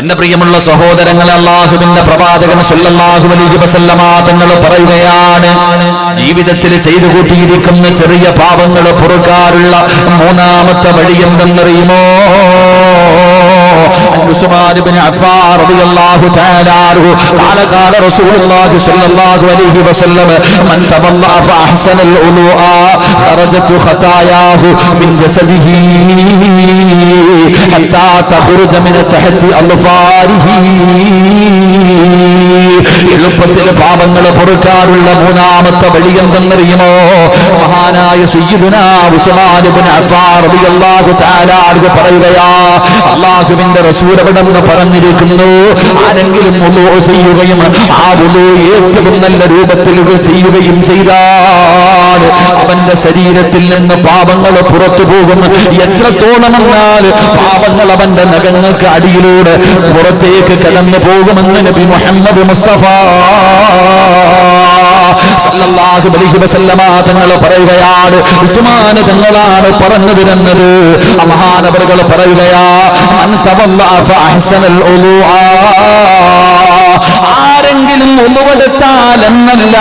എന്റെ പ്രിയമുള്ള സഹോദരങ്ങളെ അള്ളാഹുവിന്റെ പ്രവാചകൻ സല്ലല്ലാഹു അലൈഹി വസല്ലമ തങ്ങൾ പറയുകയാണ് ജീവിതത്തിൽ ചെയ്തു കൂട്ടിയിരിക്കുന്ന ചെറിയ പാപങ്ങൾ പൊറുക്കാറുള്ള മൂന്നാമത്തെ വഴി എന്തെന്നറിയുമോ عن عثمان بن عفان رضي الله تعالى عنه قال قال رسول الله صلى الله عليه وسلم من تولى فأحسن الوضوء خرجت خطاياه من جسده حتى تخرج من تحت أظفاره എളുപ്പത്തിൽ പാപങ്ങൾ പൊറുക്കാറുള്ള മൂന്നാമത്തെ വഴി എന്തെന്നറിയുമോ മഹാനായ സയ്യിദുനാ ഉസ്മാൻ ഇബ്നു അഫ്ഫാൻ റളിയല്ലാഹു തആല അൻഹു പറയുകയാ അല്ലാഹുവിന്റെ റസൂൽ അവിടെന്ന് പറഞ്ഞിരിക്കുന്നു ആരെങ്കിലും വുളൂ ചെയ്യുകയും ആ വുളൂ ഏറ്റവും നല്ല രൂപത്തിൽ ചെയ്യുകയും ചെയ്താൽ അവന്റെ ശരീരത്തിൽ നിന്ന് പാപങ്ങൾ പുറത്തു പോകും എത്രത്തോളം എന്നാൽ പാപങ്ങൾ അവന്റെ നഖങ്ങൾക്ക് അടിയിലൂടെ പുറത്തേക്ക് കടന്നു പോകുമെന്ന് നബി മുഹമ്മദ് മുസ്തഫ സല്ലല്ലാഹു അലൈഹി വസല്ലമ തങ്ങൾ പറയുകയാണ്. ഉസ്മാൻ തങ്ങളാണ് പറഞ്ഞു തരുന്നത് മഹാനവറുകൾ പറയുകയാ മൻ തവല്ല ഫഅഹ്സനൽ ഉളൂആ ആരെങ്കിലും ഒന്നുവെടുത്താൽ എന്നല്ല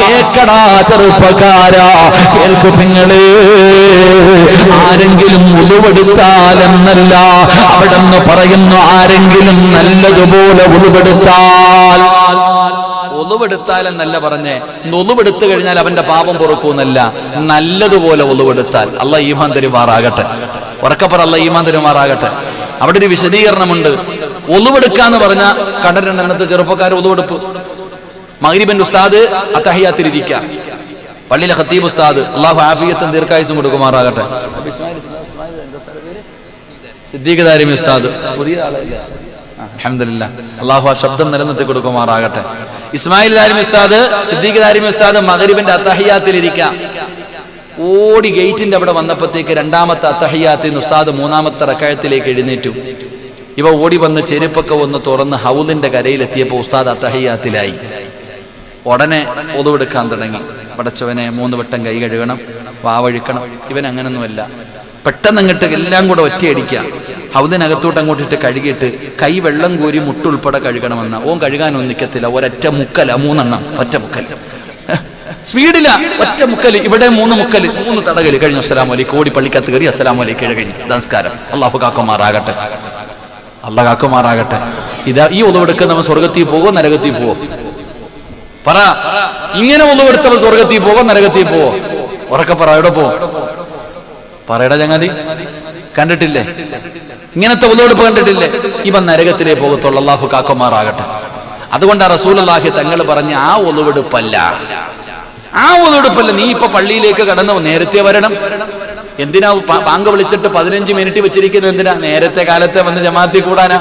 കേക്കടാ ചെറുപ്പക്കാരാ കേൾക്കു നിങ്ങളെ ആരെങ്കിലും ഉളുവെടുത്താൽ എന്നല്ല അവിടെ നിന്ന് പറയുന്നു ആരെങ്കിലും നല്ലതുപോലെ ഉളുവെടുത്താൽ ഒളിവെടുത്താൽ എന്നല്ല പറഞ്ഞേ. ഒളിവെടുത്തു കഴിഞ്ഞാൽ അവന്റെ പാപം പൊറുക്കൂന്നല്ല. നല്ലതുപോലെ ഒളിവെടുത്താൽ അല്ല ഈമാൻ തരുമാറാകട്ടെ. ഉറക്കപ്പറ അല്ല ഈമാൻ തരുമാറാകട്ടെ. അവിടെ ഒരു വിശദീകരണമുണ്ട്. ഒളിവെടുക്കാന്ന് പറഞ്ഞ കണ്ടിട്ടുണ്ട് അന്നത്തെ ചെറുപ്പക്കാർ ഒളിവെടുപ്പ്. മഗ്രിബൻ ഉസ്താദ് അത്തഹിയാത്തിരിക്ക പള്ളിയിലെ ഖത്തീബ് ഉസ്താദ്. അള്ളാഹു ആഫിയത്തും ദീർഘായുസും കൊടുക്കുമാറാകട്ടെ. സിദ്ദീഖ് ഉസ്താദ്. പുതിയ ആളല്ലേ അള്ളാഹു ആ ശബ്ദം നിലനിർത്തി കൊടുക്കുമാറാകട്ടെ. ഇസ്മായിൽ ദാരിമി ഉസ്താദ് സിദ്ദീഖ് ദാരിമി ഉസ്താദ് മകരിബിന്റെ അത്തഹിയാത്തിലിരിക്കാം. ഓടി ഗേറ്റിന്റെ അവിടെ വന്നപ്പോഴത്തേക്ക് രണ്ടാമത്തെ അത്തഹിയാത്തിൽ ഉസ്താദ് മൂന്നാമത്തെ റക്കായത്തിലേക്ക് എഴുന്നേറ്റു. ഇവ ഓടി വന്ന് ചെരുപ്പൊക്കെ ഒന്ന് തുറന്ന് ഹൗലിന്റെ കരയിലെത്തിയപ്പോൾ ഉസ്താദ് അത്തഹയ്യാത്തിലായി ഉടനെ ഒതുവെടുക്കാൻ തുടങ്ങി. പടച്ചവനെ മൂന്ന് വട്ടം കൈ കഴുകണം വാവഴിക്കണം ഇവൻ അങ്ങനൊന്നുമല്ല. പെട്ടെന്ന് അങ്ങോട്ട് എല്ലാം കൂടെ ഒറ്റയടിക്കുക. ഹൗദിനകത്തോട്ട് അങ്ങോട്ടിട്ട് കഴുകിയിട്ട് കൈ വെള്ളം കോരി മുട്ടുൾപ്പെടെ കഴുകണമെന്ന. ഓൻ കഴുകാൻ നിൽക്കത്തില്ല ഒരൊറ്റ മുക്കല മൂന്നെണ്ണം. ഒറ്റ മുക്കൽ. സ്പീഡില. ഒറ്റ മുക്കൽ ഇവിടെ മൂന്ന് മുക്കൽ മൂന്ന് തടകൽ. കഴിഞ്ഞു. അസ്സലാമലൈക്കും ഓടി പള്ളിക്കത്ത് കയറി അസ്സലാം അലൈക്കും. കഴിഞ്ഞു നമസ്കാരം. അള്ളാഹു കാക്കുമാറാകട്ടെ അള്ളാഹ് കാക്കുമാറാകട്ടെ. ഇതാ ഈ ഒളിവെടുക്കുന്നവൻ സ്വർഗത്തിൽ പോവോ നരകത്തിൽ പോവോ? പറ. ഇങ്ങനെ ഒളിവെടുത്തവൻ സ്വർഗത്തിൽ പോവോ നരകത്തിൽ പോവോ? ഉറക്കെ പറ എവിടെ പോ പറയടാ ചങ്ങാതി. കണ്ടിട്ടില്ലേ? ഇങ്ങനത്തെ ഒളിവെടുപ്പ് കണ്ടിട്ടില്ലേ? ഇവ നരകത്തിലേ പോകത്തുള്ളൂ അള്ളാഹു കാക്കുമാറാകട്ടെ. അതുകൊണ്ട് ആ റസൂൽ അള്ളാഹി തങ്ങൾ പറഞ്ഞ ആ ഒളിവെടുപ്പല്ല ആ ഒളിവെടുപ്പല്ല നീ ഇപ്പൊ പള്ളിയിലേക്ക് കടന്നു നേരത്തെ വരണം. എന്തിനാ ബാങ്ക് വിളിച്ചിട്ട് പതിനഞ്ച് മിനിറ്റ് വെച്ചിരിക്കുന്നത്? എന്തിനാ? നേരത്തെ കാലത്തെ വന്ന് ജമാഅത്തിൽ കൂടാനാ.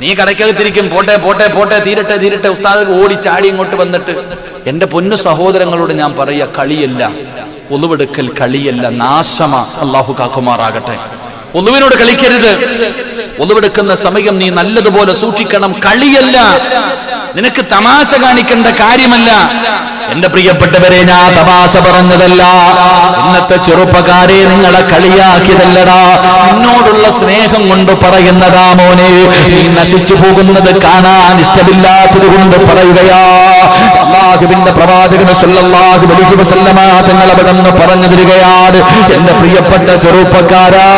നീ കടയ്ക്കകത്തിരിക്കും. പോട്ടെ പോട്ടെ പോട്ടെ തീരട്ടെ തീരട്ടെ. ഉസ്താദ് ഓടി ചാടി ഇങ്ങോട്ട് വന്നിട്ട് എന്റെ പൊന്നു സഹോദരങ്ങളോട് ഞാൻ പറയാ കളിയല്ല. ഒളിവെടുക്കൽ കളിയല്ല നാശമ. അള്ളാഹു കാക്കുമാറാകട്ടെ. ഒന്നുവിനോട് കളിക്കരുത്. ഒളിവെടുക്കുന്ന സമയം നീ നല്ലതുപോലെ സൂക്ഷിക്കണം. കളിയല്ല. നിനക്ക് തമാശ കാണിക്കേണ്ട കാര്യമല്ല. എന്റെ പ്രിയപ്പെട്ടവരെ ഞാൻ തമാശ പറഞ്ഞതല്ല. ഇന്നത്തെ ചെറുപ്പക്കാരെ നിങ്ങളെ കളിയാക്കിയതല്ലടാ. നിന്നോടുള്ള സ്നേഹം കൊണ്ട് പറയുന്നതാ മോനെ. നീ നശിച്ചു പോകുന്നത് കാണാൻ ഇഷ്ടമില്ലാത്തത് കൊണ്ട് പറയുകയാ. അള്ളാഹുവിന്റെ പ്രവാചകന് സല്ലല്ലാഹു അലൈഹി വസല്ലമ തങ്ങൾ അവിടെ നിന്ന് പറഞ്ഞു തരികയാണ്. എന്റെ പ്രിയപ്പെട്ട ചെറുപ്പക്കാരാ.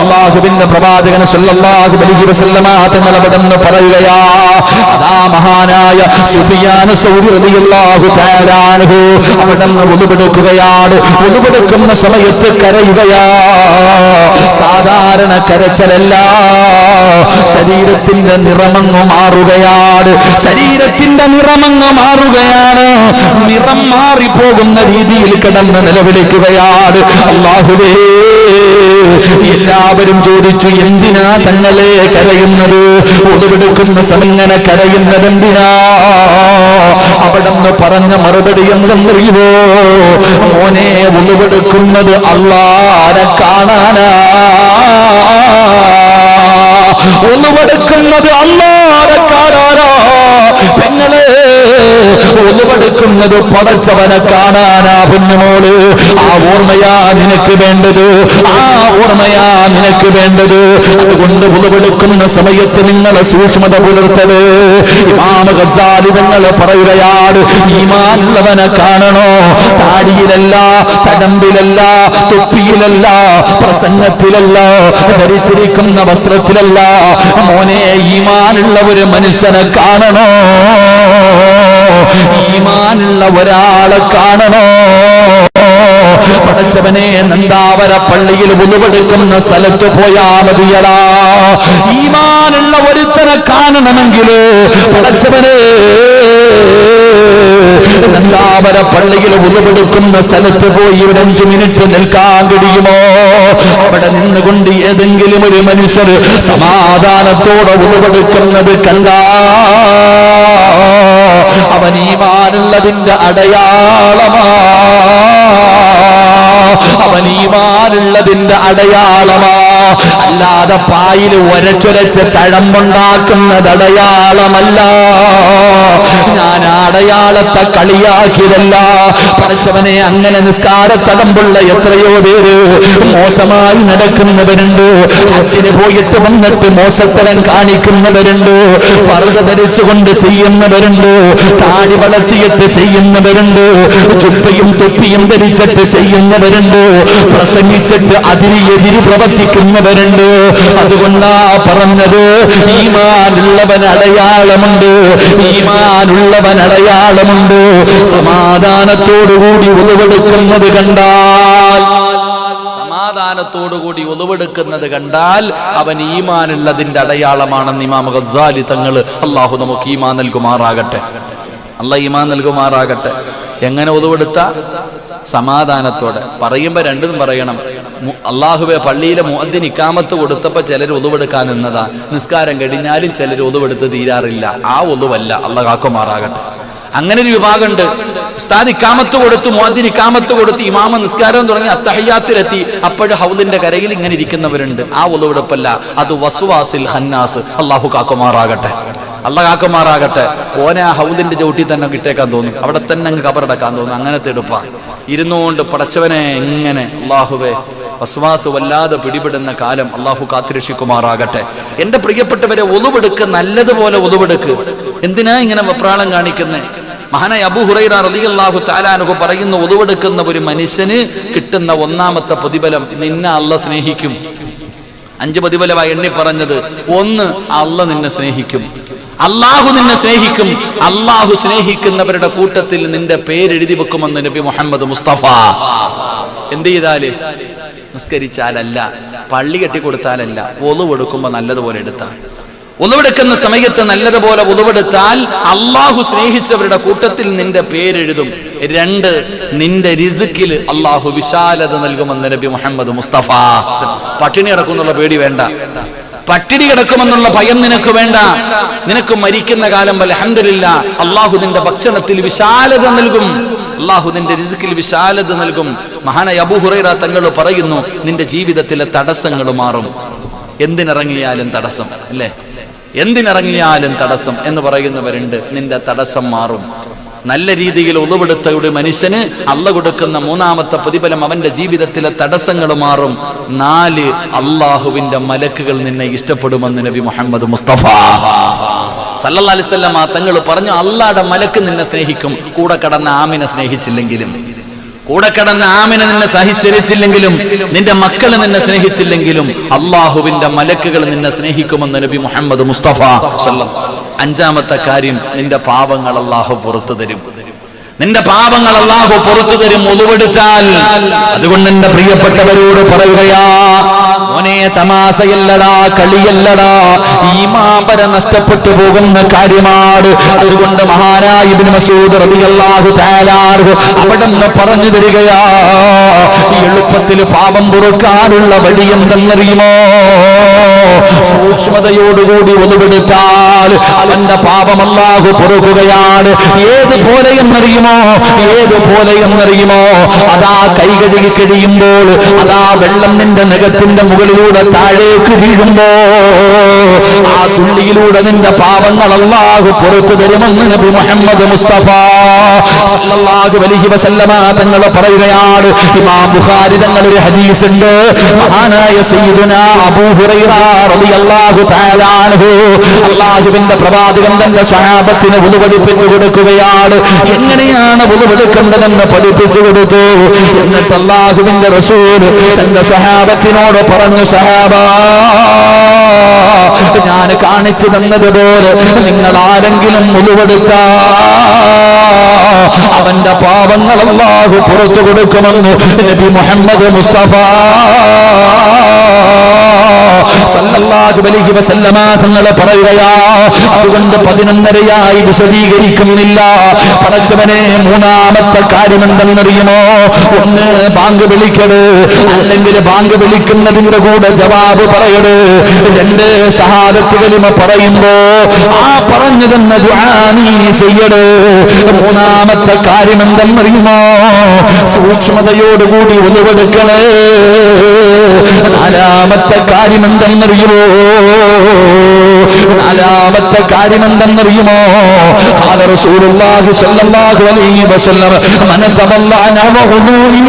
അള്ളാഹുവിന്റെ പ്രവാചകന് സല്ലല്ലാഹു അലൈഹി വസല്ലമ തങ്ങൾ അവിടെ നിന്ന് പറയുകയാ. അതാ മഹാനായ സുഫിയാൻ അവിടെ നിന്ന് ഉളുവെടുക്കുകയാണ് ഉളുവെടുക്കുന്ന സമയത്ത് കരയുകയാ. സാധാരണ കരച്ചലല്ല. ശരീരത്തിന്റെ നിറമങ്ങ് മാറുകയാണ്. ശരീരത്തിന്റെ നിറമങ്ങ് മാറുകയാണ്. നിറം മാറിപ്പോകുന്ന രീതിയിൽ കിടന്ന് നിലവിളിക്കുകയാണ്. അള്ളാഹുവേ എല്ലാവരും ചോദിച്ചു എന്തിനാ തങ്ങളെ കരയുന്നത്? ഒളിവെടുക്കുന്ന സമയങ്ങനെ കരയുന്നത് എന്തിനാ? അവിടെ നിന്ന് പറഞ്ഞ മറുപടി എന്തെന്നറിയുമോ? മോനെ ഒളിവെടുക്കുന്നത് അള്ളാരെ കാണാനാ. ഒന്നുമെടുക്കുന്നത് അള്ളാരെ കാണാനാ. പെങ്ങളെ ഒന്നുപടുക്കുന്നത് പടച്ചവനെ കാണാനാ പൊന്നുമോൾ. ആ ഓർമ്മയാ നിനക്ക് വേണ്ടത്. ആ ഓർമ്മയാ നിനക്ക് വേണ്ടത്. അതുകൊണ്ട് ഉളവെടുക്കുന്ന സമയത്ത് നിങ്ങളെ സൂക്ഷ്മത പുലർത്തത് ഇമാമ ഗസാലി നിങ്ങൾ പറയുകയാണ് ഈമാനുള്ളവനെ കാണണോ? താടിയിലല്ല തടമ്പിലല്ല തൊപ്പിയിലല്ല പ്രസംഗത്തിലല്ല ധരിച്ചിരിക്കുന്ന വസ്ത്രത്തിലല്ല. മോനെ ഈമാനുള്ള ഒരു മനുഷ്യനെ കാണണോ? ഈമാനുള്ള ഒരാളെ കാണണോ? പടച്ചവനെ നന്ദാവര പള്ളിയിൽ ഉരുവെടുക്കുന്ന സ്ഥലത്ത് പോയാ മതിയടാ. ഈമാനുള്ള ഒരുത്തനെ കാണണമെങ്കിൽ പടച്ചവനെ നന്ദാവര പള്ളിയിൽ ഉരുവെടുക്കുന്ന സ്ഥലത്ത് പോയി ഒരു അഞ്ചു മിനിറ്റ് നിൽക്കാൻ കഴിയുമോ? അവിടെ നിന്നുകൊണ്ട് ഏതെങ്കിലും ഒരു മനുഷ്യർ സമാധാനത്തോടെ ഉരുവെടുക്കുന്നത് കണ്ടാ. അവൻ ഈമാനുള്ളതിന്റെ അടയാളമാ. അവൻ ഈമാനുള്ളതിന്റെ അടയാളമാ. അല്ലാതെ പായിൽ ഒരച്ചൊരച്ച് തഴമ്പുണ്ടാക്കുന്നത് അടയാളമല്ല. ഞാൻ അടയാളത്തെ കളിയാക്കിയതല്ല. പഠിച്ചവനെ അങ്ങനെ നിസ്കാരത്തടമ്പുള്ള എത്രയോ പേര് മോശമായി നടക്കുന്നവരുണ്ട്. അച്ഛന് പോയിട്ട് വന്നിട്ട് മോശത്തരം കാണിക്കുന്നവരുണ്ട്. ഫർദ ധരിച്ചുകൊണ്ട് ചെയ്യുന്നവരുണ്ട്. താടി വളർത്തിയിട്ട് ചെയ്യുന്നവരുണ്ട്. ചുപ്പയും തൊപ്പിയും ധരിച്ചിട്ട് ചെയ്യുന്നവരുണ്ട് പ്രസംഗിച്ചിട്ട് അതിന് എതിര് പ്രവർത്തിക്കുന്നവരുണ്ട്. അതുകൊണ്ടാ പറഞ്ഞത് ഈമാനുള്ളവൻ അടയാളമുണ്ട്. ഈമാനുള്ളവൻ അടയാളമുണ്ട്. സമാധാനത്തോടുകൂടി ഉളവെടുക്കുന്നത് കണ്ടാൽ സമാധാനത്തോടുകൂടി ഒളിവെടുക്കുന്നത് കണ്ടാൽ അവൻ ഈമാനുള്ളതിന്റെ അടയാളമാണെന്ന് ഇമാം ഗസാലി തങ്ങൾ അള്ളാഹു നമുക്ക് ഈമാൻ നൽകുമാറാകട്ടെ. അല്ല ഈമാൻ നൽകുമാറാകട്ടെ. എങ്ങനെ ഒളിവെടുത്ത? സമാധാനത്തോടെ. പറയുമ്പോ രണ്ടും പറയണം. അള്ളാഹുബെ പള്ളിയിലെ മുഅദ്ദിൻ ഇക്കാമത്ത് കൊടുത്തപ്പോ ചിലർ ഒതുവെടുക്കാൻ നിന്നതാ. നിസ്കാരം കഴിഞ്ഞാലും ചിലർ ഒതുവെടുത്ത് തീരാറില്ല. ആ ഒതുവല്ല അള്ളാഹ് കാക്കുമാറാകട്ടെ. അങ്ങനെ ഒരു വിഭാഗമുണ്ട്. ഉസ്താദ് ഇക്കാമത്ത് കൊടുത്തു മുഅദ്ദിൻ ഇക്കാമത്ത് കൊടുത്ത് ഇമാമ നിസ്കാരം തുടങ്ങി അത്തഹയ്യാത്തിലെത്തി. അപ്പോഴും ഹൗദിന്റെ കരയിൽ ഇങ്ങനെ ഇരിക്കുന്നവരുണ്ട്. ആ ഒതുവെടുപ്പല്ല അത് വസുവാസിൽ ഹന്നാസ് അള്ളാഹു കാക്കുമാറാകട്ടെ. അള്ള കാക്കുമാറാകട്ടെ. ഓനെ ആ ഹൗദിന്റെ ചവിട്ടി തന്നെ കിട്ടേക്കാൻ തോന്നും. അവിടെ തന്നെ അങ്ങ് കബറടക്കാൻ തോന്നും. അങ്ങനത്തെ എടുപ്പാ ഇരുന്നുകൊണ്ട് പടച്ചവനെ എങ്ങനെ അള്ളാഹുവെ വസ്വാസ് വല്ലാതെ പിടിപെടുന്ന കാലം അള്ളാഹു കാത്തിരക്ഷിക്കുമാറാകട്ടെ. എന്റെ പ്രിയപ്പെട്ടവരെ ഒതുവെടുക്ക് നല്ലതുപോലെ ഒതുവെടുക്ക് എന്തിനാ ഇങ്ങനെ വെപ്രാളം കാണിക്കുന്നേ? മഹാനായ അബു ഹുറൈറ റളിയല്ലാഹു താലാനുഹു പറയുന്ന ഒതുവെടുക്കുന്ന ഒരു മനുഷ്യന് കിട്ടുന്ന ഒന്നാമത്തെ പ്രതിഫലം നിന്നെ അല്ല സ്നേഹിക്കും. അഞ്ച് പ്രതിഫലമായി എണ്ണി പറഞ്ഞത് ഒന്ന് അല്ല നിന്നെ സ്നേഹിക്കും. അള്ളാഹു നിന്നെ സ്നേഹിക്കും. അള്ളാഹു സ്നേഹിക്കുന്നവരുടെ കൂട്ടത്തിൽ നിന്റെ പേരെഴുതി വെക്കുമെന്ന് നബി മുഹമ്മദ് മുസ്തഫ. എന്ത് ചെയ്താൽ? നിസ്കരിച്ചാലല്ല പള്ളി കെട്ടി കെട്ടിക്കൊടുത്താലല്ല ഒളിവെടുക്കുമ്പോ നല്ലതുപോലെ എടുത്താൽ. ഒളിവെടുക്കുന്ന സമയത്ത് നല്ലതുപോലെ ഒളിവെടുത്താൽ അള്ളാഹു സ്നേഹിച്ചവരുടെ കൂട്ടത്തിൽ നിന്റെ പേരെഴുതും. രണ്ട് നിന്റെ റിസുക്കിൽ അള്ളാഹു വിശാലത നൽകുമെന്ന് നബി മുഹമ്മദ് മുസ്തഫ. പട്ടിണി കിടക്കുന്നുള്ള പേടി വേണ്ട. പട്ടിണി കിടക്കുമെന്നുള്ള ഭയം നിനക്ക് വേണ്ട. നിനക്ക് മരിക്കുന്ന കാലം വല്ല അഹമ്മദില്ല അള്ളാഹു നിന്റെ ഭക്ഷണത്തിൽ വിശാലത നൽകും. അള്ളാഹു നിന്റെ റിസുക്കിൽ വിശാലത നൽകും. മഹാനായ അബുഹുറൈറ തങ്ങൾ പറയുന്നു നിന്റെ ജീവിതത്തിലെ തടസ്സങ്ങൾ മാറും. എന്തിനിറങ്ങിയാലും തടസ്സം അല്ലേ? എന്തിനിറങ്ങിയാലും തടസ്സം എന്ന് പറയുന്നവരുണ്ട്. നിന്റെ തടസ്സം മാറും. നല്ല രീതിയിൽ ഉളവെടുത്ത ഒരു മനുഷ്യന് അള്ള കൊടുക്കുന്ന മൂന്നാമത്തെ പ്രതിഫലം അവന്റെ ജീവിതത്തിലെ തടസ്സങ്ങൾ മാറും. നാല് അള്ളാഹുവിന്റെ മലക്കുകൾ നിന്നെ ഇഷ്ടപ്പെടുമെന്ന് നബി മുഹമ്മദ് മുസ്തഫ. അലൈഹി വസല്ലമ തങ്ങൾ പറഞ്ഞു അള്ളാഹുടെ മലക്ക് നിന്നെ സ്നേഹിക്കും. കൂടെ കടന്ന ആമിനെ സ്നേഹിച്ചില്ലെങ്കിലും കൂടെ കടന്ന ആമിനെ നിന്നെ സഹിച്ചരിച്ചില്ലെങ്കിലും നിന്റെ മക്കൾ നിന്നെ സ്നേഹിച്ചില്ലെങ്കിലും അള്ളാഹുവിന്റെ മലക്കുകൾ നിന്നെ സ്നേഹിക്കുമെന്ന് നബി മുഹമ്മദ് മുസ്തഫ സല്ലല്ലാഹു അഞ്ചാമത്തെ കാര്യം നിന്റെ പാപങ്ങൾ അള്ളാഹു പുറത്തു തരും. നിന്റെ പാപങ്ങൾ അള്ളാഹു പുറത്തു തരും ഒതുവെടുത്താൽ അതുകൊണ്ട് എന്റെ പ്രിയപ്പെട്ടവരോട് പറയുകയാ മോനെ തമാശയല്ലടാ കളിയല്ലടാ ഈമാപര നഷ്ടപ്പെട്ടു പോകുന്ന കാര്യമാണ്. അതുകൊണ്ട് മഹാനായ ഇബ്നു മസൂദ് റളിയല്ലാഹു തആല അവിടെ നിന്ന് പറഞ്ഞു തരികയാ എളുപ്പത്തിൽ പാപം പൊറുക്കാനുള്ള വഴി എന്തെന്നറിയുമോ? സൂക്ഷ്മതയോടുകൂടി ഒതുവെടുത്താൽ അവന്റെ പാപം അല്ലാഹു പൊറുക്കുകയാണ്. ഏതുപോലെ എന്നറിയുമോ? ഏതുപോലെ എന്നറിയുമോ? അതാ കൈ കഴുകി കഴിയുമ്പോൾ അതാ വെള്ളം നിന്റെ നഖത്തിന്റെ മുകളിലൂടെ താഴേക്ക് വീഴുമ്പോ ആ തുള്ളിയിലൂടെ നിന്റെ പാപങ്ങൾ അള്ളാഹു പുറത്തു തരുമെന്ന് നബി മുഹമ്മദ് മുസ്തഫ സല്ലല്ലാഹു അലൈഹി വസല്ലമ തങ്ങൾ പറയുകയാണ്. ഇമാം ബുഖാരി തങ്ങൾ ഒരു ഹദീസ് ഉണ്ട് മഹാനായ സയ്യിദുന അബൂ ഹുറൈറ റളിയല്ലാഹു തആല അൻഹു അള്ളാഹുവിന്റെ പ്രവാചകൻ തന്റെ സ്വഹാബത്തിന് വുളു പഠിപ്പിച്ചു കൊടുക്കുകയാണ്. എങ്ങനെയാണ് വുളു എടുക്കേണ്ടതെന്ന് പഠിപ്പിച്ചു കൊടുത്തു? എന്നിട്ട് അള്ളാഹുവിന്റെ റസൂൽ തന്റെ സ്വഹാബത്തിനോട് പറഞ്ഞു സഹാബ ഞാൻ കാണിച്ചു തന്നതുപോലെ നിങ്ങൾ ആരെങ്കിലും മുഴുവെടുത്ത അവന്റെ പാപങ്ങൾ അള്ളാഹു പുറത്തു കൊടുക്കുമെന്ന് നബി മുഹമ്മദ് മുസ്തഫ തങ്ങൾ പറയുകയാ അതുകൊണ്ട് പതിനൊന്നരയായി വിശദീകരിക്കുന്നില്ല. പടച്ചവനെ മൂന്നാമത്തെ കാര്യം എന്തെന്നറിയുമോ ഒന്ന് ബാങ്ക് വിളിക്കട് അല്ലെങ്കിൽ ബാങ്ക് വിളിക്കുന്നതിന്റെ കൂടെ ജവാബ് പറയട്. രണ്ട് ഷഹാദത്ത് കലിമ പറയുമ്പോ ആ പറഞ്ഞു തന്ന നീ ചെയ്യട്. മൂന്നാമത്തെ കാര്യം എന്തെന്നറിയുമോ സൂക്ഷ്മതയോടുകൂടി ഒളിവെടുക്കണേ. നാലാമത്തെ കാര്യം എന്തെന്നറിയുമോ നാലാമത്തെ കാര്യം എന്തെന്നറിയുമോ قال رسول الله صلى الله عليه وسلم من تضلع نحو وضوئه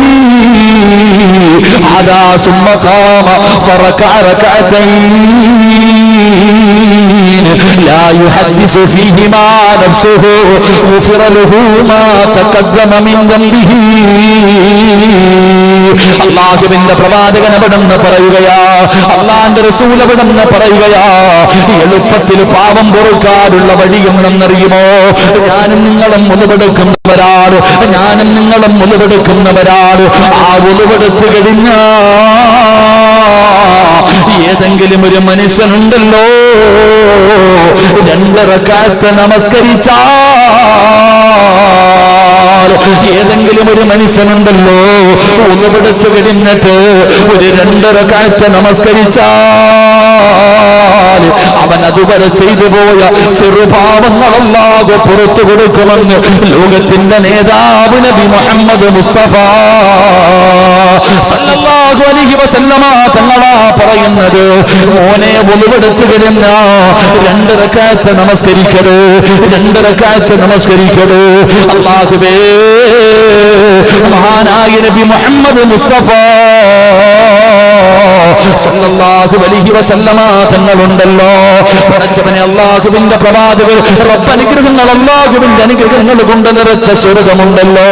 هذا ثم قام فركع ركعتين لا يحدث فيهما نفسه غفر له ما تقدم من ذنبه അള്ളാഹുവിന്റെ പ്രവാചകൻ അവിടെന്ന് പറയുകയാ. അള്ളാന്റെ റസൂൽ അവിടെന്ന് പറയുകയാ. എളുപ്പത്തിൽ പാപം പൊറുക്കാനുള്ള വഴിയെന്നറിയുമോ ഞാനും നിങ്ങളും മുതലെടുക്കുന്നവരാണ് ഞാനും നിങ്ങളും മുതലെടുക്കുന്നവരാണ് ആ ഉളുവെടുത്ത് കഴിഞ്ഞ ഏതെങ്കിലും ഒരു മനുഷ്യനുണ്ടല്ലോ. രണ്ടറക്കാത്ത നമസ്കരിച്ചാൽ ഏതെങ്കിലും ഒരു മനുഷ്യനുണ്ടല്ലോ. ഉളവെടുത്ത് കഴിഞ്ഞിട്ട് ഒരു രണ്ടര കാഴ്ച നമസ്കരിച്ചാൽ അവൻ അതുവരെ ചെയ്തു പോയ ചെറുപാവങ്ങളല്ലാതെ പുറത്തു കൊടുക്കുമെന്ന് ലോകത്തിന്റെ നേതാവ് നബി മുഹമ്മദ് മുസ്തഫ തങ്ങളാ പറയുന്നത്. മോനെ ഒളിവെടുത്ത് കഴിഞ്ഞ രണ്ടര കാഴ്ച നമസ്കരിക്കരുത് രണ്ടര കാഴ്ച നമസ്കരിക്കരുത് അള്ളാഹുവേ മഹാനായ നബി മുഹമ്മദ് മുസ്തഫ സല്ലല്ലാഹു അലൈഹി വസല്ലമ തങ്ങളുണ്ടല്ലോ. പടച്ചവനെ അള്ളാഹുവിന്റെ പ്രവാചകർ റബ്ബനുഗ്രഹങ്ങൾ അള്ളാഹുവിന്റെ അനുഗ്രഹങ്ങൾ കൊണ്ട് നിറച്ച സ്വർഗമുണ്ടല്ലോ.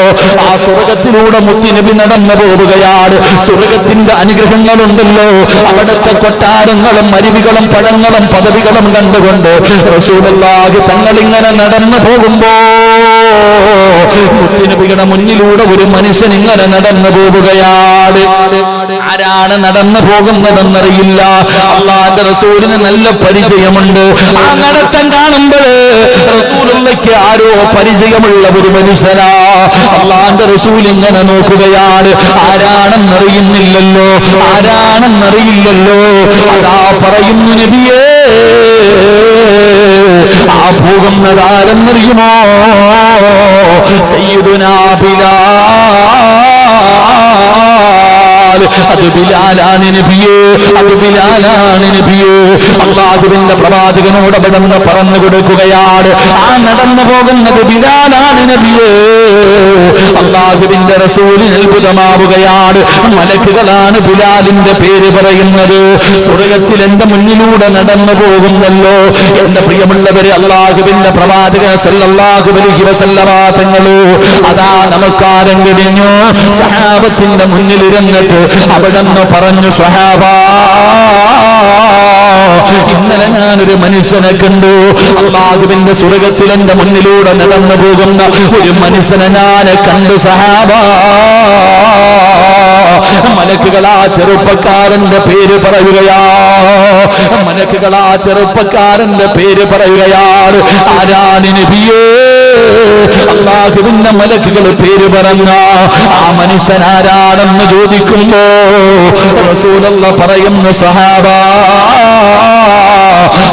ആ സ്വർഗത്തിലൂടെ മുത്തിനബി നടന്നു പോവുകയാണ്. സ്വർഗത്തിന്റെ അനുഗ്രഹങ്ങളുണ്ടല്ലോ. അവിടുത്തെ കൊട്ടാരങ്ങളും അരുവികളും പഴങ്ങളും പദവികളും കണ്ടുകൊണ്ട് റസൂലുള്ളാഹി തങ്ങൾ ഇങ്ങനെ നടന്നു പോകുമ്പോ മുത്തിനബിയുടെ മുന്നിലൂടെ ഒരു മനുഷ്യൻ ഇങ്ങനെ നടന്നു പോവുകയാണ്. ആരാണ് നടന്നു പോകുന്നതെന്നറിയില്ല. അള്ളാന്റെ റസൂലിന് നല്ല പരിചയമുണ്ട്. ആ നടത്തം കാണുമ്പോൾ റസൂലുള്ളക്ക് ആരോ പരിചയമുള്ള ഒരു മനുഷ്യനാ. അള്ളാന്റെ റസൂൽ ഇങ്ങനെ നോക്കുകയാണ്. ആരാണെന്നറിയുന്നില്ലല്ലോ. ആരാണെന്നറിയില്ലല്ലോ. അതാ പറയുന്നു നബിയേ ആ പോകുന്നതാരെന്നറിയുമോ? സയ്യിദുനാ ബിലാലാണ് നബിയേ അത് നബിയേ. അള്ളാഹുവിന്റെ പ്രവാചകനോട് അവിടെന്ന് പറഞ്ഞു കൊടുക്കുകയാണ്. ആ നടന്നു പോകുന്നത് ബിലാലാണ് നബിയേ. അള്ളാഹുവിന്റെ റസൂലിന് അത്ഭുതമാവുകയാണ്. മലക്കുകളാണ് ബിലാലിന്റെ പേര് പറയുന്നത്. സ്വർഗത്തിൽ എന്റെ മുന്നിലൂടെ നടന്നു പോകുന്നല്ലോ. എന്റെ പ്രിയമുള്ളവരെ അള്ളാഹുവിന്റെ പ്രവാചക സല്ലല്ലാഹു അലൈഹി വസല്ലമ തങ്ങൾ അതാ നമസ്കാരം കഴിഞ്ഞു. സഹാബത്തിന്റെ മുന്നിലിരുന്നിട്ട് അവിടെന്ന് പറഞ്ഞു സ്വഹാബ ഇന്നലെ ഞാനൊരു മനുഷ്യനെ കണ്ടു. അള്ളാഹുവിന്റെ സ്വർഗത്തിൽ എന്റെ മുന്നിലൂടെ നടന്നു പോകുന്ന ഒരു മനുഷ്യനെ ഞാൻ കണ്ടു സഹാബ. മലക്കുകൾ ആ ചെറുപ്പക്കാരന്റെ പേര് പറയുകയാ. മലക്കുകൾ ആ ചെറുപ്പക്കാരന്റെ പേര് പറയുകയാണ്. ആരാണ് നബിയേ? അള്ളാഹുവിന്റെ മലക്കുകൾ പേര് പറഞ്ഞ ആ മനുഷ്യൻ ആരാണെന്ന് ചോദിക്കുമ്പോ റസൂലുള്ള പറയുന്നു സഹാബ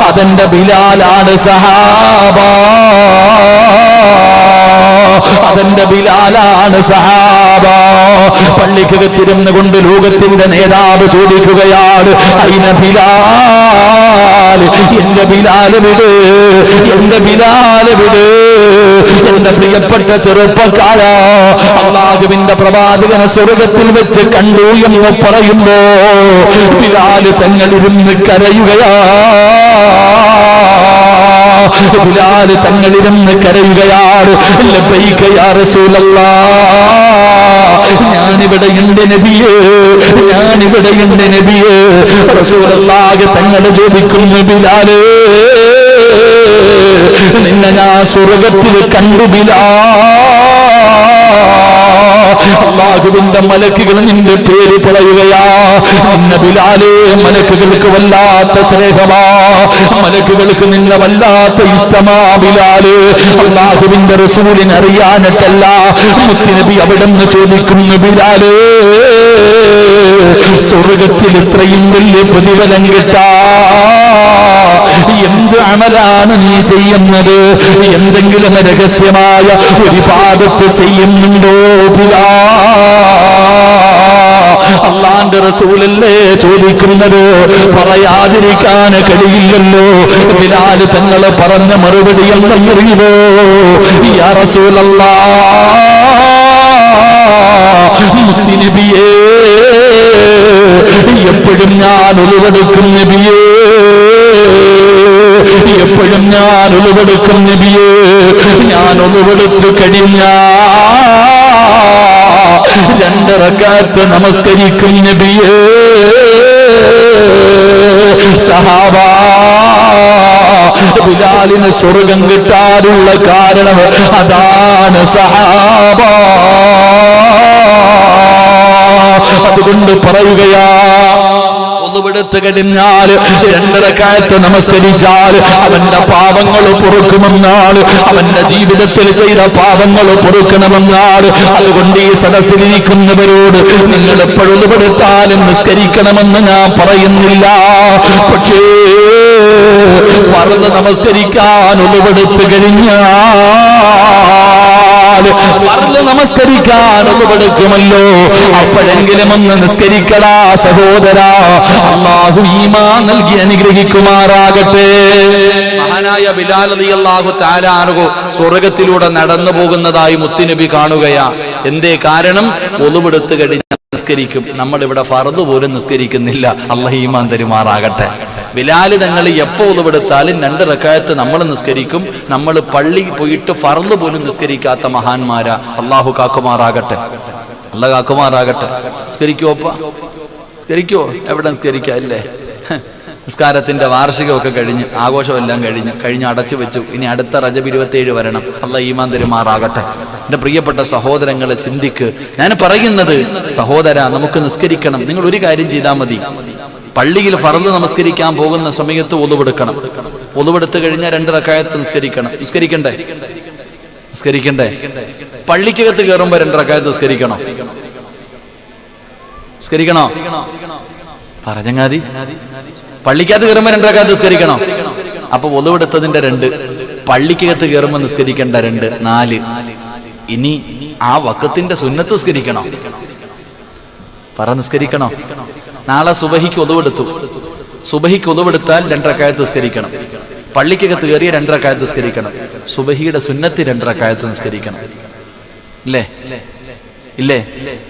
അതെന്റെ ബിലാലാണ് സഹാബ. അതെന്റെ ബിലാലാണ് സഹാബ. പള്ളിക്ക് പള്ളിക്കകത്തിരുന്ന് കൊണ്ട് ലോകത്തിന്റെ നേതാവ് ചോദിക്കുകയാണ് അയിന ബിലാൽ? എന്റെ ബിലാൽ വിട് എന്റെ ബിലാൽ വിട്. എന്റെ പ്രിയപ്പെട്ട ചെറുപ്പക്കാര അള്ളാഹുവിന്റെ പ്രവാചകനെ സ്വർഗത്തിൽ വെച്ച് കണ്ടു എന്ന് പറയുമ്പോ ബിലാൽ തങ്ങളിരുന്ന് കരയുകയാ. ബിലാൽ തങ്ങളിരുന്ന് കരയുകയാണ്. ഞാനിവിടെയുണ്ട് നബിയേ. ഞാനിവിടെയുണ്ട് നബിയേ. റസൂലല്ലാഹ് തങ്ങൾ ചോദിക്കുന്നു ബിലാലേ. നിന്നെ ഞാൻ സ്വർഗത്തിൽ കണ്ടു ബിലാ. അള്ളാഹുവിന്റെ മലക്കുകൾ നിന്റെ പേര് പറയുകയാ. ബിലാലേ മലക്കുകൾക്ക് വല്ലാത്ത സ്നേഹമാ. മലക്കുകൾക്ക് നിന്നെ വല്ലാത്ത ഇഷ്ടമാ ബിലാൽ. അള്ളാഹുവിന്റെ റസൂലിനെ അറിയാനിട്ടല്ല. മുത്തിനബി അവിടെ നിന്ന് ചോദിക്കുന്നു ബിലാലേ സ്വർഗത്തിൽ ഇത്രയും വലിയ പ്രതിഫലം കിട്ടാ. എന്ത് അമലാണ് നീ ചെയ്യുന്നത്? എന്തെങ്കിലും രഹസ്യമായ ഒരു പാദത്ത് ചെയ്യുന്നുണ്ടോ? പിതാ അള്ളാന്റെ റസൂലല്ലേ ചോദിക്കുന്നത്? പറയാതിരിക്കാൻ കഴിയില്ലല്ലോ. ബിലാൽ തങ്ങളെ പറഞ്ഞ മറുപടി എന്തെന്നറിയുമോ? യാ റസൂലല്ലാ. മുത്തിനബിയേ എപ്പോഴും ഞാൻ ഒളിവെടുക്കും നബിയേ. എപ്പോഴും ഞാൻ ഒളിവെടുക്കും നബിയേ. ഞാൻ ഒളിവെടുത്തു കഴിഞ്ഞ രണ്ടിറക്കാത്ത് നമസ്കരിക്കും നബിയേ. സഹാബാ ബിലാലിന് സ്വർഗം കിട്ടാനുള്ള കാരണം അതാണ് സഹാബ. അതുകൊണ്ട് പറയുകയാ ഒന്നുപെടുത്ത് കഴിഞ്ഞാൽ രണ്ടരക്കാലത്ത് നമസ്കരിച്ചാൽ അവന്റെ പാപങ്ങൾ പൊറുക്കുമെന്നാൾ അവന്റെ ജീവിതത്തിൽ ചെയ്ത പാപങ്ങൾ പൊറുക്കണമെന്നാൾ അതുകൊണ്ട് ഈ സദസ്സിലിരിക്കുന്നവരോട് നിങ്ങൾ എപ്പോഴൊന്നുപെടുത്താലും നിസ്കരിക്കണമെന്ന് ഞാൻ പറയുന്നില്ല. പക്ഷേ പറന്ന് നമസ്കരിക്കാൻ ഒന്നുപെടുത്ത് കഴിഞ്ഞാൽ നമസ്കരിക്കാൻ ഒന്നുപെടുക്കുമല്ലോ അപ്പോഴെങ്കിലും ഒന്ന് നിസ്കരിക്കടാ സഹോദരാ. അള്ളാഹു ഈമാ നൽകി അനുഗ്രഹിക്കുമാറാകട്ടെ. മഹാനായ അള്ളാഹു താലാറുകോ സ്വർഗത്തിലൂടെ നടന്നു പോകുന്നതായി മുത്തുനബി കാണുകയാ. എന്തേ കാരണം? ഒളിവെടുത്ത് കഴിഞ്ഞ. നിസ്കരിക്കും. നമ്മൾ ഇവിടെ ഫറദ് പോലും നിസ്കരിക്കുന്നില്ല. അള്ളഹീമാൻ തരുമാറാകട്ടെ. ബിലാൽ തങ്ങൾ എപ്പോ ഉളവെടുത്താലും രണ്ട് റക്കായത്ത് നമ്മൾ നിസ്കരിക്കും. നമ്മൾ പള്ളി പോയിട്ട് ഫറദ് പോലും നിസ്കരിക്കാത്ത മഹാന്മാരാ. അള്ളാഹു കാക്കുമാറാകട്ടെ. അല്ല കാക്കുമാറാകട്ടെ. നിസ്കരിക്കുവോ അപ്പ എവിടെ നിസ്കരിക്കാ? അല്ലേ നിസ്കാരത്തിന്റെ വാർഷികമൊക്കെ കഴിഞ്ഞ് ആഘോഷമെല്ലാം കഴിഞ്ഞ് കഴിഞ്ഞ് അടച്ചു വെച്ചു ഇനി അടുത്ത റജബ് ഇരുപത്തിയേഴ് വരണം. അല്ല ഈമാൻ തരുമാറാകട്ടെ. എന്റെ പ്രിയപ്പെട്ട സഹോദരങ്ങളെ ചിന്തിക്ക്. ഞാൻ പറയുന്നത് സഹോദര നമുക്ക് നിസ്കരിക്കണം. നിങ്ങൾ ഒരു കാര്യം ചെയ്താൽ മതി. പള്ളിയിൽ ഫറന്ന് നമസ്കരിക്കാൻ പോകുന്ന സമയത്ത് ഒതുവെടുക്കണം. ഒതുവെടുത്ത് കഴിഞ്ഞാൽ രണ്ട് റക്കായത്ത് നിസ്കരിക്കണം. നിസ്കരിക്കണ്ടേ? നിസ്കരിക്കണ്ടേ? പള്ളിക്കകത്ത് കയറുമ്പോ രണ്ട് റക്കായത്ത് നിസ്കരിക്കണോ? നിസ്കരിക്കണോ? പറഞ്ഞങ്ങാതി. പള്ളിക്കകത്ത് കയറുമ്പോ രണ്ടരക്കാലത്ത് നിസ്കരിക്കണോ? അപ്പൊ ഒതുവെടുത്തതിന്റെ രണ്ട് പള്ളിക്കകത്ത് കയറുമ്പോ നിസ്കരിക്കേണ്ട രണ്ട് നാല്. ഇനി ആ വക്കത്തിന്റെ സുന്നത്ത് നിസ്കരിക്കണോ. പറ നിസ്കരിക്കണോ. നാളെ സുബഹിക്ക് ഒതുവെടുത്തു. സുബഹിക്ക് ഒതുവെടുത്താൽ രണ്ടരക്കായത്ത് നിസ്കരിക്കണം. പള്ളിക്കകത്ത് കയറിയ രണ്ടരക്കായത്ത് നിസ്കരിക്കണം. സുബഹിയുടെ സുന്നത്ത് രണ്ടരക്കായത്ത് നിസ്കരിക്കണം. ഇല്ലേ? ഇല്ലേ?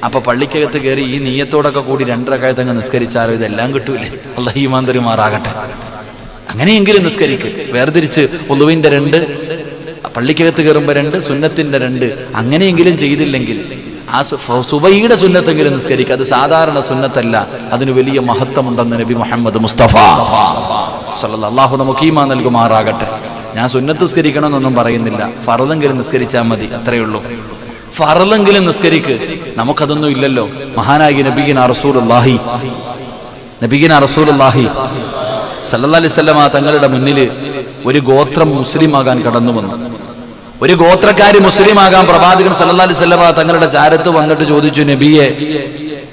അപ്പൊ പള്ളിക്കകത്ത് കയറി ഈ നീയത്തോടൊക്കെ കൂടി രണ്ടരക്കായത്ത് അങ്ങ് നിസ്കരിച്ചാലോ? ഇതെല്ലാം കിട്ടൂലേ? അള്ളഹീമാന്തരുമാറാകട്ടെ അങ്ങനെയെങ്കിലും നിസ്കരിക്കും. വേർതിരിച്ച് ഒലുവിന്റെ രണ്ട് പള്ളിക്കകത്ത് കയറുമ്പോൾ രണ്ട് സുന്നത്തിന്റെ രണ്ട്. അങ്ങനെയെങ്കിലും ചെയ്തില്ലെങ്കിൽ ആ സുബൈയുടെ സുന്നത്തെങ്കിലും നിസ്കരിക്കുക. അത് സാധാരണ സുന്നത്തല്ല. അതിന് വലിയ മഹത്വമുണ്ടെന്ന് നബി മുഹമ്മദ് മുസ്തഫ. അള്ളാഹു നമുക്ക് നൽകുമാറാകട്ടെ. ഞാൻ സുന്നത്ത് നിസ്കരിക്കണമെന്നൊന്നും പറയുന്നില്ല. ഫറതെങ്കിലും നിസ്കരിച്ചാൽ മതി. അത്രയേ ഉള്ളൂ. ഫറലെങ്കിലും നിസ്കരിക്ക്. നമുക്കതൊന്നും ഇല്ലല്ലോ. മഹാനായി നബീന റസൂലുള്ളാഹി. നബീന റസൂലുള്ളാഹി സല്ലല്ലാഹി അലൈഹി വസല്ലമ തങ്ങളുടെ മുന്നിൽ ഒരു ഗോത്രം മുസ്ലിം ആകാൻ കടന്നു വന്നു. ഒരു ഗോത്രക്കാരി മുസ്ലിം ആകാൻ പ്രവാചകൻ സല്ലാ അലൈഹി വസല്ലമ തങ്ങളുടെ ചാരത്ത് വന്നിട്ട് ചോദിച്ചു നബിയെ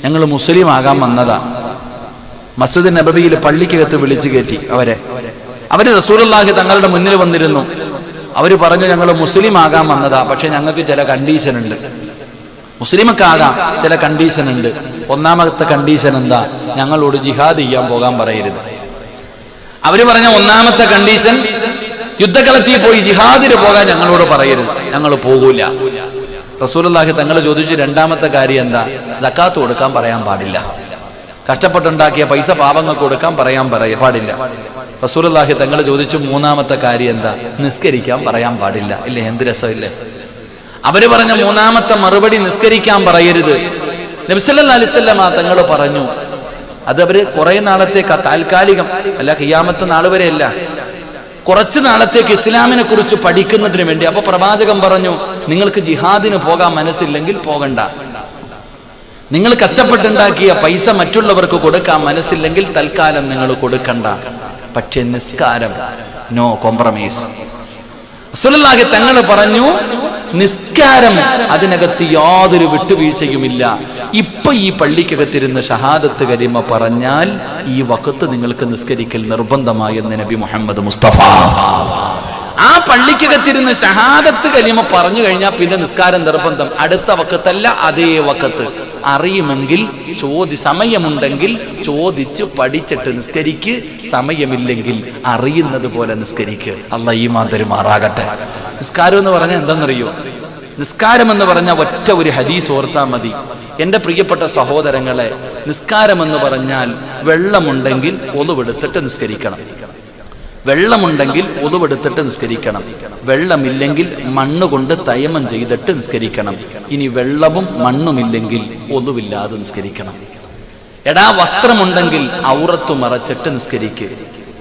ഞങ്ങൾ മുസ്ലിം ആകാൻ വന്നതാ. മസ്ജിദ് നബവിയിൽ പള്ളിക്കകത്ത് വിളിച്ചു കയറ്റി അവരെ. അവർ റസൂലുള്ളാഹി തങ്ങളുടെ മുന്നിൽ വന്നിരുന്നു. അവർ പറഞ്ഞു ഞങ്ങൾ മുസ്ലിം ആകാൻ വന്നതാ പക്ഷെ ഞങ്ങൾക്ക് ചില കണ്ടീഷൻ ഉണ്ട്. മുസ്ലിമൊക്കെ ആകാം ചില കണ്ടീഷൻ ഉണ്ട്. ഒന്നാമത്തെ കണ്ടീഷൻ എന്താ? ഞങ്ങളോട് ജിഹാദ് ചെയ്യാൻ പോകാൻ പറയരുത്. അവർ പറഞ്ഞ ഒന്നാമത്തെ കണ്ടീഷൻ യുദ്ധക്കളത്തിൽ പോയി ജിഹാദിന് പോകാൻ ഞങ്ങളോട് പറയരുത്. ഞങ്ങൾ പോകൂല. റസൂലുള്ളാഹി തങ്ങൾ ചോദിച്ചു രണ്ടാമത്തെ കാര്യം എന്താ? ജക്കാത്ത് കൊടുക്കാൻ പറയാൻ പാടില്ല. കഷ്ടപ്പെട്ടുണ്ടാക്കിയ പൈസ പാപങ്ങൾക്ക് കൊടുക്കാൻ പറയാൻ പറയ പാടില്ല. റസൂലുള്ളാഹി തങ്ങൾ ചോദിച്ചു മൂന്നാമത്തെ കാര്യം എന്താ? നിസ്കരിക്കാൻ പറയാൻ പാടില്ല. ഇല്ലേ? എന്ത് രസമില്ലേ? അവർ പറഞ്ഞ മൂന്നാമത്തെ മറുപടി നിസ്കരിക്കാൻ പറയരുത്. നബിസല്ലാ അലിസ്വല്ലമ തങ്ങൾ പറഞ്ഞു. അത് അവർ കുറെ നാളത്തേക്ക് താൽക്കാലികം അല്ല ഖിയാമത്ത് നാളുവരെ വരെയല്ല കുറച്ച് നാളത്തേക്ക് ഇസ്ലാമിനെ കുറിച്ച് പഠിക്കുന്നതിന് വേണ്ടി അപ്പൊ പ്രവാചകൻ പറഞ്ഞു നിങ്ങൾക്ക് ജിഹാദിന് പോകാൻ മനസ്സില്ലെങ്കിൽ പോകണ്ട. നിങ്ങൾ കഷ്ടപ്പെട്ടുണ്ടാക്കിയ പൈസ മറ്റുള്ളവർക്ക് കൊടുക്കാൻ മനസ്സില്ലെങ്കിൽ തൽക്കാലം നിങ്ങൾ കൊടുക്കണ്ട. പക്ഷെ നിസ്കാരം നോ കോംപ്രമൈസ് റസൂലുള്ളാഹി തങ്ങൾ പറഞ്ഞു നിസ്കാരം അതിനകത്ത് യാതൊരു വിട്ടുവീഴ്ചയുമില്ല. ഇപ്പൊ ഈ പള്ളിക്കകത്തിരുന്ന് ഷഹാദത്ത് കലിമ പറഞ്ഞാൽ ഈ വക്കത്ത് നിങ്ങൾക്ക് നിസ്കരിക്കൽ നിർബന്ധമായെന്ന് നബി മുഹമ്മദ് മുസ്തഫ. ആ പള്ളിക്കകത്തിരുന്ന് ഷഹാദത്ത് കലിമ പറഞ്ഞു കഴിഞ്ഞാൽ പിന്നെ നിസ്കാരം നിർബന്ധം. അടുത്ത വക്കത്തല്ല അതേ വക്കത്ത് അറിയുമെങ്കിൽ ചോദി സമയമുണ്ടെങ്കിൽ ചോദിച്ച് പഠിച്ചിട്ട് നിസ്കരിക്ക്. സമയമില്ലെങ്കിൽ അറിയുന്നത് പോലെ നിസ്കരിക്ക്. അല്ല ഈ മാന്തരുമാറാകട്ടെ നിസ്കാരം എന്ന് പറഞ്ഞാൽ എന്താണെന്നറിയോ നിസ്കാരം എന്ന് പറഞ്ഞാൽ ഒറ്റ ഒരു ഹദീസ് ഓർത്താൽ മതി. എന്റെ പ്രിയപ്പെട്ട സഹോദരങ്ങളെ നിസ്കാരം എന്ന് പറഞ്ഞാൽ വെള്ളമുണ്ടെങ്കിൽ ഒതുവെടുത്തിട്ട് നിസ്കരിക്കണം. വെള്ളമുണ്ടെങ്കിൽ ഒതുവെടുത്തിട്ട് നിസ്കരിക്കണം. വെള്ളമില്ലെങ്കിൽ മണ്ണ് കൊണ്ട് തയമം ചെയ്തിട്ട് നിസ്കരിക്കണം. ഇനി വെള്ളവും മണ്ണുമില്ലെങ്കിൽ ഒതുവില്ലാതെ നിസ്കരിക്കണം. എടാ വസ്ത്രമുണ്ടെങ്കിൽ ഔറത്തു മറച്ചിട്ട് നിസ്കരിക്ക്.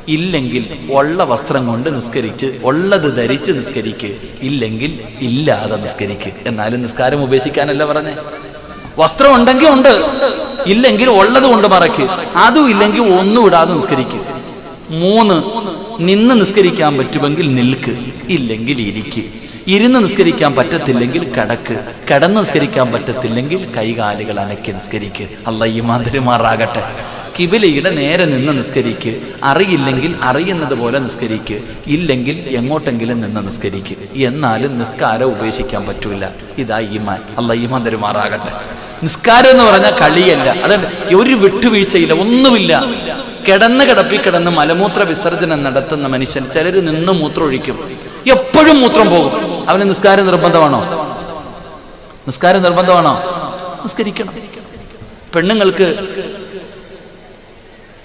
ഇല്ലെങ്കിൽ ഉള്ള വസ്ത്രം കൊണ്ട് നിസ്കരിച്ച് ഉള്ളത് ധരിച്ച് നിസ്കരിക്ക്. ഇല്ലെങ്കിൽ ഇല്ലാതെ നിസ്കരിക്ക്. എന്നാലും നിസ്കാരം ഉപേക്ഷിക്കാനല്ല പറഞ്ഞേ. വസ്ത്രം ഉണ്ടെങ്കിൽ ഉണ്ട്. ഇല്ലെങ്കിൽ ഉള്ളത് കൊണ്ട് മറയ്ക്ക്. അതും ഇല്ലെങ്കിൽ ഒന്നും ഇടാതെ നിസ്കരിക്കുക മൂന്ന് നിന്ന് നിസ്കരിക്കാൻ പറ്റുമെങ്കിൽ നിൽക്ക്. ഇല്ലെങ്കിൽ ഇരിക്ക്. ഇരുന്ന് നിസ്കരിക്കാൻ പറ്റത്തില്ലെങ്കിൽ കടക്ക്. കിടന്ന് നിസ്കരിക്കാൻ പറ്റത്തില്ലെങ്കിൽ കൈകാലുകൾ അനക്കി നിസ്കരിക്ക്. അല്ല ഈ മാതിരിമാറാകട്ടെ കിബിലയുടെ നേരെ നിന്ന് നിസ്കരിക്ക്. അറിയില്ലെങ്കിൽ അറിയുന്നത് പോലെ നിസ്കരിക്ക്. ഇല്ലെങ്കിൽ എങ്ങോട്ടെങ്കിലും നിന്ന് നിസ്കരിക്ക്. എന്നാലും നിസ്കാരം ഉപേക്ഷിക്കാൻ പറ്റൂല. ഇതാ ഈമാൻ. അല്ല ഈമാൻ തരുമാറാകട്ടെ നിസ്കാരം എന്ന് പറഞ്ഞാൽ കളിയല്ല. അതുകൊണ്ട് ഒരു വിട്ടുവീഴ്ചയില്ല ഒന്നുമില്ല. കിടന്ന് കിടപ്പി കിടന്ന് മലമൂത്ര വിസർജനം നടത്തുന്ന മനുഷ്യൻ ചിലർ നിന്ന് മൂത്രം ഒഴിക്കും എപ്പോഴും മൂത്രം പോകും. അവന് നിസ്കാരം നിർബന്ധമാണോ? നിസ്കാരം നിർബന്ധമാണോ? നിസ്കരിക്കണം. പെണ്ണുങ്ങൾക്ക്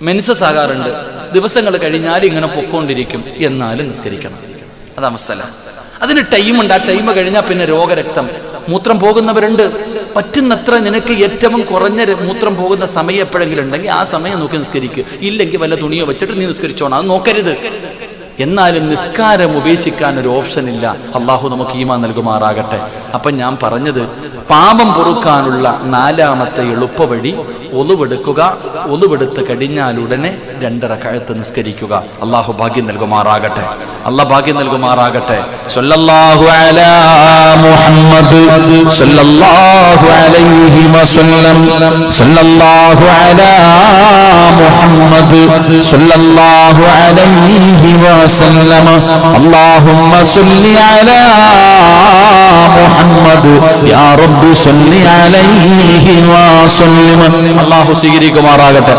മെൻസസ് ആകാറുണ്ട്. ദിവസങ്ങൾ കഴിഞ്ഞാൽ ഇങ്ങനെ പൊക്കോണ്ടിരിക്കും. എന്നാലും നിസ്കരിക്കണം. അതാ മസല അതിന് ടൈമുണ്ട് ആ ടൈം കഴിഞ്ഞാൽ പിന്നെ രോഗരക്തം. മൂത്രം പോകുന്നവരുണ്ട്. പറ്റുന്നത്ര നിനക്ക് ഏറ്റവും കുറഞ്ഞ മൂത്രം പോകുന്ന സമയം എപ്പോഴെങ്കിലും ഉണ്ടെങ്കിൽ ആ സമയം നോക്കി നിസ്കരിക്കുക ഇല്ലെങ്കിൽ വല്ല തുണിയോ വെച്ചിട്ട് നീ നിസ്കരിച്ചോണം. അത് നോക്കരുത്. എന്നാലും നിസ്കാരം ഉപേക്ഷിക്കാൻ ഒരു ഓപ്ഷൻ ഇല്ല. അള്ളാഹു നമുക്ക് ഈമാ നൽകുമാറാകട്ടെ. അപ്പൊ ഞാൻ പറഞ്ഞത് പാപം പൊറുക്കാനുള്ള നാലാമത്തെ എളുപ്പവഴി ഒളിവെടുക്കുക ഒളിവെടുത്ത് കഴിഞ്ഞാലുടനെ രണ്ടര കഴുത്ത് നിസ്കരിക്കുക. അള്ളാഹു ഭാഗ്യം നൽകുമാറാകട്ടെ. അള്ളാഹ് ഭാഗ്യം നൽകുമാറാകട്ടെ. സല്ലല്ലാഹു അലാ മുഹമ്മദ് സല്ലല്ലാഹു അലൈഹി വസല്ലം. സല്ലല്ലാഹു അലാ മുഹമ്മദ് സല്ലല്ലാഹു അലൈഹി വസല്ലം. അല്ലാഹുമ്മ സല്ലി അലാ മുഹമ്മദ്. യാ സല്ലി അലൈഹി വസല്ലം. അല്ലാഹു സ്വീകരിക്കുമാറാകട്ടെ.